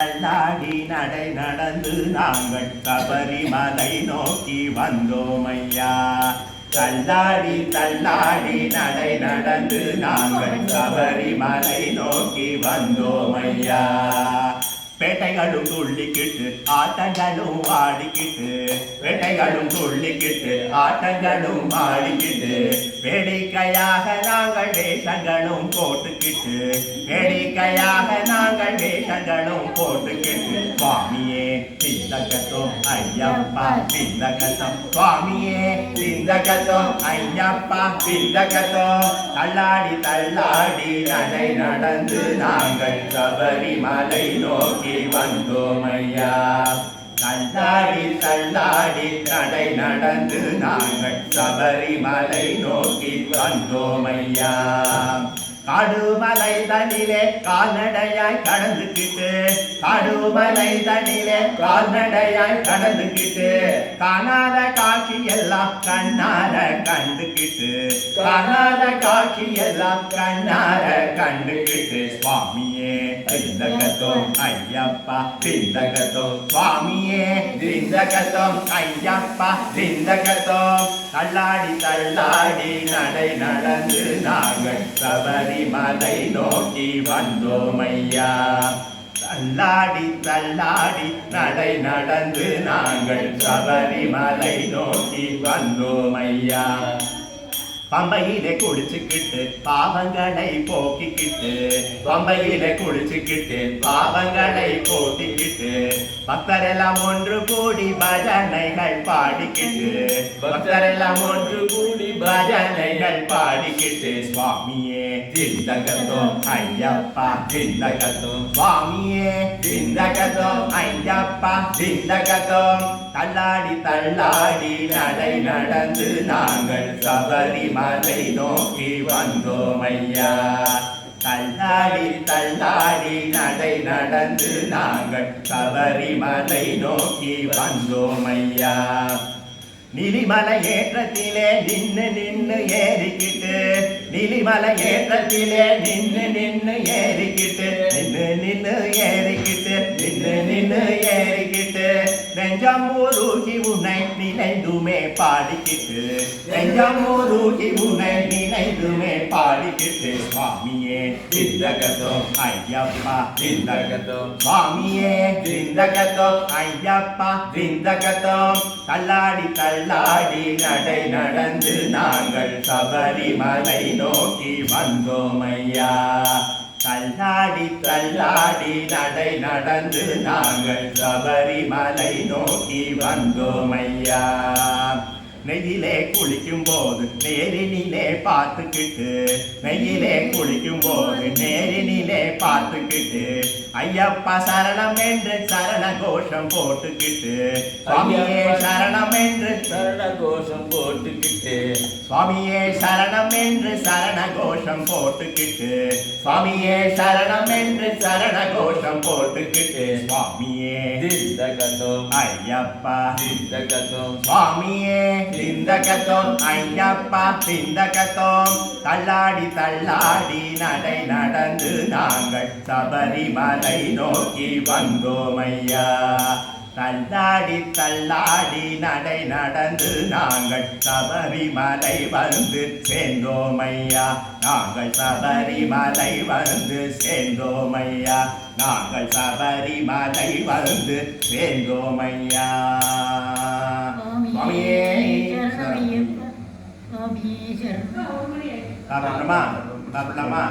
தள்ளாடி நடை நடந்து நாங்கள் சபரிமலை நோக்கி வந்தோம் ஐயா தள்ளாடி தள்ளாடி நடை நடந்து நாங்கள் சபரிமலை நோக்கி வந்தோம் ஐயா பேட்டைகளும் துள்ளிக்கிட்டு ஆட்டங்களும் ஆடிக்கிட்டு பேட்டைகளும் துள்ளிக்கிட்டு ஆட்டங்களும் ஆடிக்கிட்டு வேடிக்கையாக நாங்கள் வேஷங்களும் போட்டுக்கிட்டு வேடிக்கையாக நாங்கள் வேஷங்களும் போட்டுக்கிட்டு சுவாமியே சிந்தகத்தோம் ஐயப்பா சிந்தகத்தம் சுவாமியே சிந்தகத்தோம் ஐயப்பா சிந்தகத்தோம் தள்ளாடி தள்ளாடி நடை நடந்து நாங்கள் சபரிமலை நோக்கி வந்தோம் ஐயா தள்ளாடி தள்ளாடி நடை நடந்து நாங்கள் சபரிமலை நோக்கி வந்தோம் ஐயா கடுமலை தனிலே கால்நடையாய் கடந்துக்கிட்டு கடுமலை தனிலே கால்நடையாய் கடந்துக்கிட்டு காணாத காட்சி எல்லாம் கண்ணார கண்டுக்கிட்டு காணாத காட்சி எல்லாம் கண்ணார கண்டுக்கிட்டு சுவாமிய. சிந்தகத்தோம் ஐயப்பா சிந்தகத்தோம் சுவாமியே சிந்தகத்தோம் ஐயப்பா சிந்தகத்தோம் தள்ளாடி தள்ளாடி நடை நடந்து நாங்கள் சபரிமலை நோக்கி வந்தோம் ஐயா. தள்ளாடி தள்ளாடி நடை நடந்து நாங்கள் சபரிமலை நோக்கி வந்தோம் ஐயா. பம்பையிலே குடிச்சுக்கிட்டு பாவங்களை போக்கிக்கிட்டு பம்பையிலே குடிச்சுக்கிட்டு பாவங்களை போக்கிக்கிட்டு பக்தரெல்லாம் ஒன்று கூடி பஜனைகள் பாடிக்கிட்டு பக்தரெல்லாம் ஒன்று கூடி பஜனைகள் பாடிக்கிட்டு சுவாமி சிந்தகத்தோம் ஐயப்பா சிந்தகத்தோம் சுவாமியே சிந்தகத்தோம் ஐயப்பா சிந்தகத்தோம் தள்ளாடி தள்ளாடி நடை நடந்து நாங்கள் சபரிமலை நோக்கி வந்தோம் ஐயா தள்ளாடி தள்ளாடி நடை நடந்து நாங்கள் சபரிமலை நோக்கி வந்தோம் ஐயா. நிலிமலை ஏற்றத்திலே நின்று நின்று ஏறிக்கிட்டு நிலிமலை ஏற்றத்திலே நின்று நின்று ஏறிக்கிட்டு நின்று நின்று ஏறிக்கிட்டு நின்று நின்று ஏறிக்கிட்டு நெஞ்சம் உனை நினைந்துமே பாடிக்கிட்டு நெஞ்சம் உனை நினைந்துமே பாடிக்கிட்டு சுவாமியே திந்தகதம் ஐயப்பா திந்தகதம் சுவாமியே திந்தகதம் ஐயப்பா திந்தகதம் தள்ளாடி தள்ளாடி நடை நடந்து நாங்கள் சபரிமலை நோக்கி வந்தோம் ஐயா. தள்ளாடி தள்ளாடி நடை நடந்து நாங்கள் சபரிமலை நோக்கி வந்தோம் ஐயா. நெய்யிலே குளிக்கும் போது நேரினிலே பார்த்துக்கிட்டு நெய்யிலே குளிக்கும் போது நேரினிலே பார்த்துக்கிட்டு ஐயப்பா சரணம் என்று சரண கோஷம் போட்டுக்கிட்டு சுவாமியே சரணம் என்று சரண கோஷம் போட்டுக்கிட்டு சுவாமியே சரணம் என்று சரண கோஷம் போட்டுக்கிட்டு சுவாமியே சரணம் என்று சரண கோஷம் போட்டுக்கிட்டு சுவாமியே ஐயப்பா சுவாமியே சிந்தகத்தோம் ஐயப்பா சிந்தகத்தோம் தள்ளாடி தள்ளாடி நடை நடந்து நாங்கள் சபரிமலை நோக்கி வந்தோம் ஐயா தள்ளாடி தள்ளாடி நடை நடந்து நாங்கள் சபரிமலை வந்து சேர்ந்தோம் ஐயா நாங்கள் சபரிமலை வந்து சேர்ந்தோம் ஐயா நாங்கள் சபரிமலை வந்து சேர்ந்தோம் ஐயா சரணமையப்பா சுவாமியே சரணம் சாப்பிடலாமா சாப்பிடலாமா